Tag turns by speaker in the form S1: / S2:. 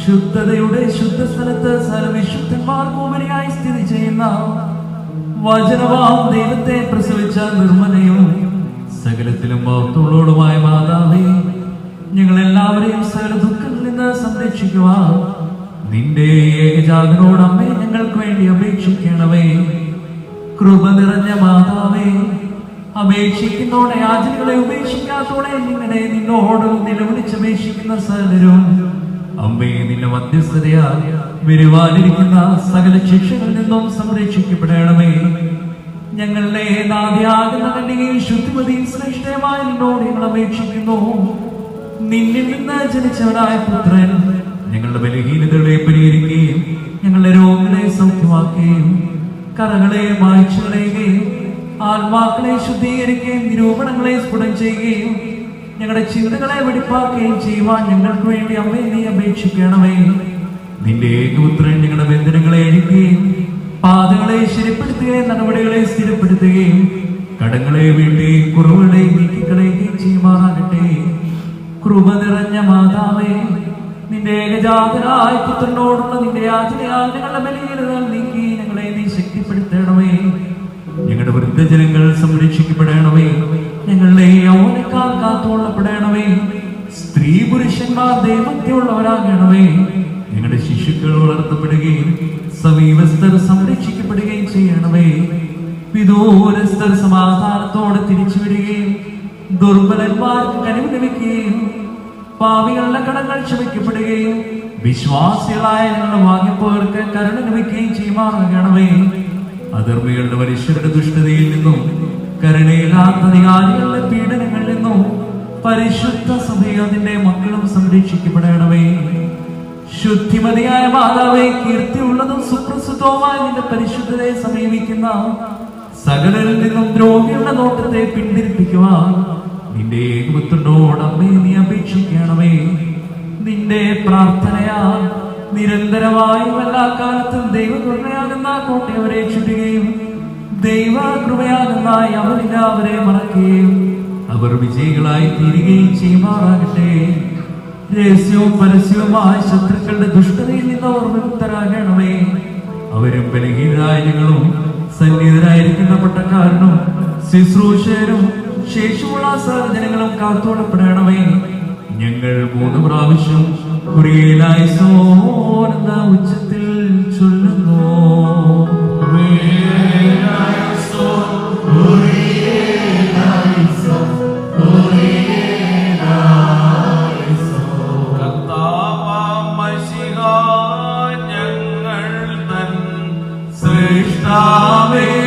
S1: ശുദ്ധതയുടെ ശുദ്ധ സ്ഥലത്ത് സർവിശുദ്ധന്മാർ ഉപരിയായി സ്ഥിതി ചെയ്യുന്ന വചനവാം ദൈവത്തെ പ്രസവിച്ച നിർമ്മലയും സകലത്തിലും ഭക്തങ്ങളോടുമായ മാതാവേ ഞങ്ങൾ എല്ലാവരെയും സകല ദുഃഖങ്ങളിൽ നിന്ന് സംരക്ഷിക്കുവാൻ നിന്റെ ഏകജാതനോടമ്മേ ഞങ്ങൾക്ക് വേണ്ടി അപേക്ഷിക്കണമേ. കൃപ നിറഞ്ഞ മാതാവേ അപേക്ഷിക്കുന്നോടെ യാചനകളെ ഉപേക്ഷിക്കാത്തോടെ നിങ്ങളെ നിന്നോട് നിലവിളിച്ചപേക്ഷിക്കുന്ന സകലരും അമ്മേ നിന്റെ മധ്യസ്ഥതയാൽ വരുവാനിരിക്കുന്ന സകല ശിക്ഷകളിൽ നിന്നും സംരക്ഷിക്കപ്പെടണമേ. ഞങ്ങളുടെ നാദ്യാകുന്ന കന്യകയും ശുദ്ധിമതിയും ശ്രേഷ്ഠയുമായ നിന്നോട് ഞങ്ങൾ അപേക്ഷിക്കുന്നു. നിന്നിൽ നിന്ന് ജനിച്ചവനായ പുത്രൻ ഞങ്ങളുടെ ബലഹീനതകളെ പരിഹരിക്കുകയും ഞങ്ങളുടെ രോഗങ്ങളെ സൗഖ്യമാക്കുകയും കറകളെ മായ്ച്ചു കളയുകയും ആത്മാക്കളെ ശുദ്ധീകരിക്കുകയും നിരൂപണങ്ങളെ സ്ഫുടം ചെയ്യുകയും ഞങ്ങളുടെ ചിന്തകളെ വെടിപ്പാക്കുകയും ചെയ്യുവാൻ ഞങ്ങൾക്ക് വേണ്ടി അമ്മയെ നീ അപേക്ഷിക്കണമേ. നിന്റെ ഏകപുത്രൻ ഞങ്ങളുടെ ബന്ധനങ്ങളെ അഴിക്കുകയും പാതകളെ ശരിപ്പെടുത്തുകയും നടപടികളെ സ്ഥിരപ്പെടുത്തുകയും കടങ്ങളെ വീട്ടി കുറവുകളെ നീക്കിക്കളയുകയും ചെയ്യുമാറാകട്ടെ. കൃപ നിറഞ്ഞ മാതാവേ നിന്റെ ഏകജാതനായ പുത്രനോടുള്ള നിന്റെ യാചനയാൽ ഞങ്ങളുടെ ബലഹീനതകൾ നീക്കി. സംരക്ഷിക്കപ്പെടണമേ. ഞങ്ങളുടെ യൗവനക്കാർ കാത്തുകൊള്ളപ്പെടണമേ. സ്ത്രീ പുരുഷന്മാർ ദൈവത്തിലുള്ളവരാകണമേ ഞങ്ങളുടെ ശിശുക്കൾ വളർത്തപ്പെടുകയും സമീപസ്ഥർ സംരക്ഷിക്കപ്പെടുകയും ചെയ്യണമേ. വിദൂരസ്ഥർ സമാധാനത്തോടെ തിരിച്ചു വരികയും ദുർബലന്മാർക്ക് കനിവ് ലഭിക്കുകയും പാവികളുടെ കടങ്ങൾ ക്ഷമിക്കപ്പെടുകയും വിശ്വാസികളായ ഞങ്ങളുടെ വാങ്ങിപ്പോർക്ക് കരുണ ലഭിക്കുകയും ചെയ്യുമാറാകണമേ. അധർമ്മികളുടെ മനുഷ്യരുടെ ദുഷ്ടതയിൽ നിന്നും കരുണയില്ലാത്ത പീഡനങ്ങളിൽ നിന്നും പരിശുദ്ധ സഭയതിന്റെ മക്കളും സംരക്ഷിക്കപ്പെടണമേ. ശുദ്ധിമതിയായ മാതാവെ കീർത്തിയുള്ളതും സുപ്രസിദ്ധവുമായ നിന്റെ പരിശുദ്ധതയെ സമീപിക്കുന്ന സകലരിൽ നിന്നും ദ്രോഹിയുടെ നോട്ടത്തെ പിന്തിരിപ്പിക്കുവാൻ നിന്റെ ഏകപുത്രനോട് അമ്മേ നീ അപേക്ഷിക്കണമേ. നിന്റെ പ്രാർത്ഥനയാ നിരന്തരമായും എല്ലാ കാലത്തും ദൈവകൃപയാകുന്ന കോട്ടയവരെ ചുറ്റുകയും ദൈവ കൃപയാകുന്ന അവരില അവരെ മറക്കുകയും അവർ വിജയികളായി തീരുകയും ചെയ്യുമാറാകട്ടെ. രഹസ്യവും പരസ്യവുമായ ശത്രുക്കളുടെ ദുഷ്ടതയിൽ നിന്ന് അവർ വിമുക്തരാകണമേ. അവരും ബലഹീനരായ ഞങ്ങളും സന്നിഹിതരായിരിക്കുന്ന പട്ടക്കാരനും ശുശ്രൂഷകരും ശേഷമുള്ള സഹജനങ്ങളും കാത്തോടപ്പെടണമേ ഞങ്ങൾ മൂന്ന് പ്രാവശ്യം ഉച്ചത്തിൽ Amen.